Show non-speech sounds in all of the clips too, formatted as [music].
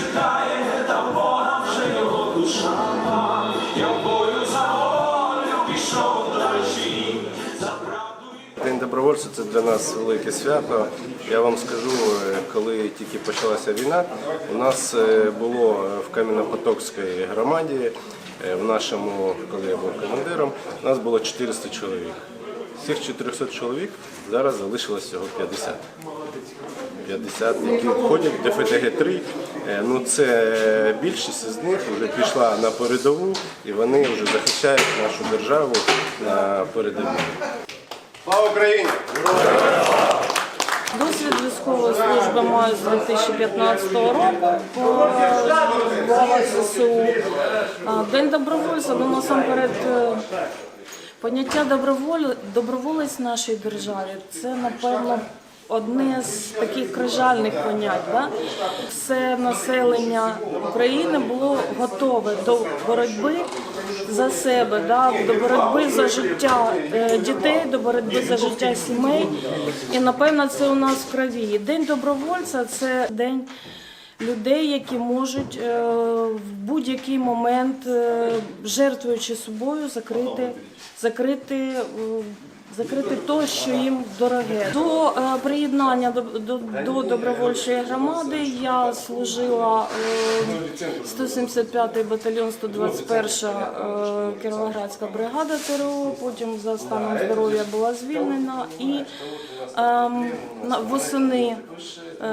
чекає, та його душа. Я в бою за волю День добровольця це для нас велике свято. Я вам скажу, е, коли тільки почалася війна, у нас е, було в Кам'янопотокській громаді, е, в нашому, коли я був командиром, у нас було 400 чоловік. З цих 400 чоловік зараз залишилось всього 50. 50, які входять в ДФТГ-3. Е, Ну, це більшість з них вже пішла на передову і вони вже захищають нашу державу на передовій. Слава Україні! Досвід військової служби маю з 2015 року по ЗСУ. День добровольця, ну насамперед е, поняття доброволь- доброволець в нашій державі це напевно. Одне з таких крижальних понять, да? все населення України було готове до боротьби за себе, да? до боротьби за життя е, дітей, до боротьби за життя сімей. І напевно це у нас в крові. День добровольця це день людей, які можуть е, в будь-який момент, е, жертвуючи собою, закрити, закрити. Е, Закрити те, що їм дороге. До е, приєднання до, до, до добровольчої громади я служила е, 175-й батальйон, 121 е, Кіровоградська бригада ТРО. Потім за станом здоров'я була звільнена і на- восени е,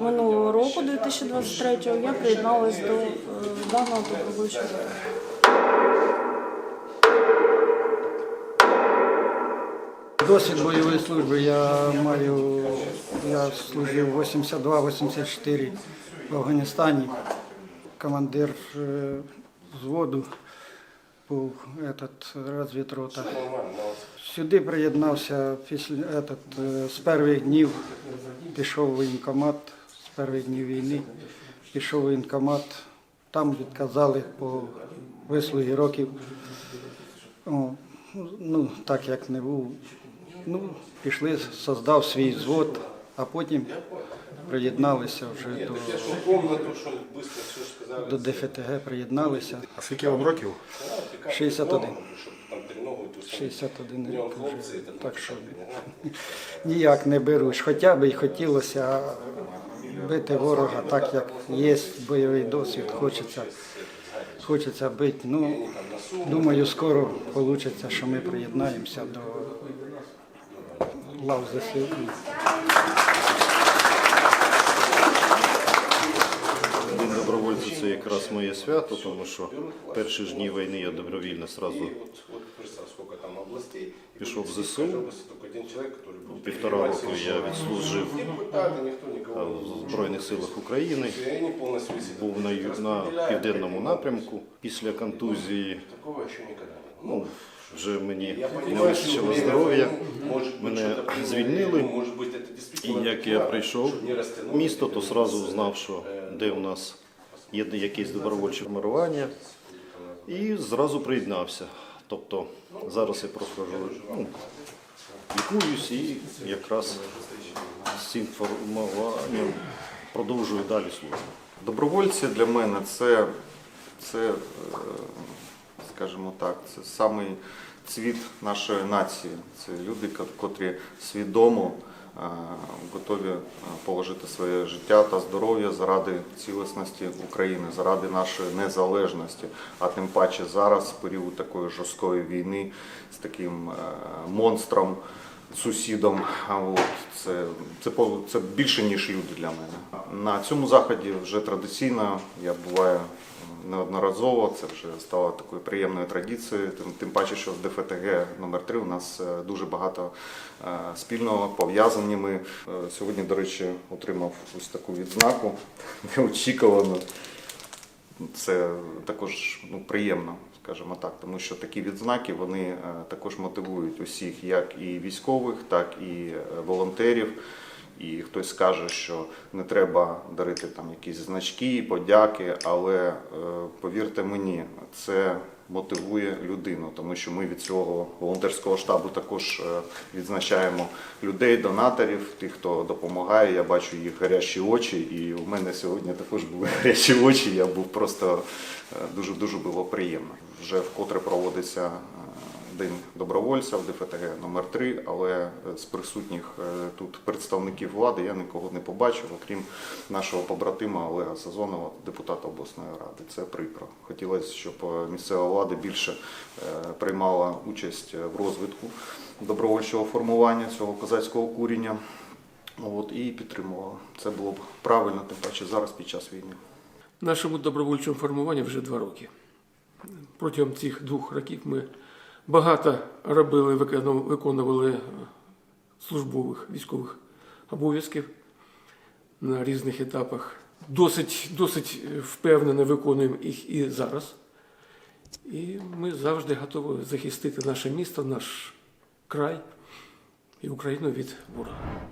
минулого року, 2023-го, я приєдналась до е, даного добровольчого. Досвід бойової служби я маю, я служив 82-84 в Афганістані. Командир е, взводу був этот, розвідрота. Сюди приєднався після этот, е, з перших днів, пішов в воєнкомат, з перших днів війни, пішов в воєнкомат, там відказали по вислугі років. О, ну, так як не був. Ну, пішли, создав свій звод, а потім приєдналися вже до, до ДФТГ, приєдналися. А скільки вам років? 61. 61 рік вже. Так що [laughs] ніяк не берусь. Хоча б і хотілося бити ворога так, як є бойовий досвід, хочеться. Хочеться бити. Ну, думаю, скоро вийде, що ми приєднаємося до лав ЗСУ. День добровольця це якраз моє свято, тому що перші ж дні війни я добровільно сразу пішов в ЗСУ. Півтора року я відслужив в Збройних силах України. Був на, на південному напрямку. Після контузії ну, вже мені не вистачило здоров'я. Мене звільнили. І як я прийшов в місто, то одразу знав, що де у нас є якесь добровольче формування, і зразу приєднався. Тобто зараз я проходжу, ну, лікуюсь і якраз з цим формуванням продовжую далі службу. Добровольці для мене це, це е, скажімо так, це самий цвіт нашої нації. Це люди, котрі свідомо е, готові е, положити своє життя та здоров'я заради цілісності України, заради нашої незалежності. А тим паче зараз, в період такої жорсткої війни з таким е, монстром сусідом. От це, це, це більше ніж люди для мене. На цьому заході вже традиційно я буваю неодноразово. Це вже стало такою приємною традицією. Тим, тим паче, що з ДФТГ номер 3 у нас е, дуже багато е, спільного пов'язані. Ми Е, сьогодні, до речі, отримав ось таку відзнаку [laughs] неочікувану. Це також ну, приємно, скажімо так, тому що такі відзнаки вони також мотивують усіх, як і військових, так і волонтерів. І хтось скаже, що не треба дарити там якісь значки, подяки, але е, повірте мені, це мотивує людину, тому що ми від цього волонтерського штабу також е, відзначаємо людей, донаторів, тих, хто допомагає. Я бачу їх гарячі очі, і у мене сьогодні також були [laughs] гарячі очі. Я був просто дуже дуже було приємно. Вже вкотре проводиться. День добровольця в ДФТГ номер 3 але е, з присутніх е, тут представників влади я нікого не побачив, окрім нашого побратима Олега Сазонова, депутата обласної ради. Це прикро. Хотілося, щоб е, місцева влада більше приймала участь в розвитку добровольчого формування цього козацького куріння. От, і підтримувала. Це було б правильно, тим паче зараз під час війни. Нашому добровольчому формуванню вже два роки. Протягом цих двох років ми багато робили, викону- виконували е, службових військових обов'язків на різних етапах. Досить, досить е, впевнено виконуємо їх і зараз. І ми завжди готові захистити наше місто, наш край і Україну від ворога.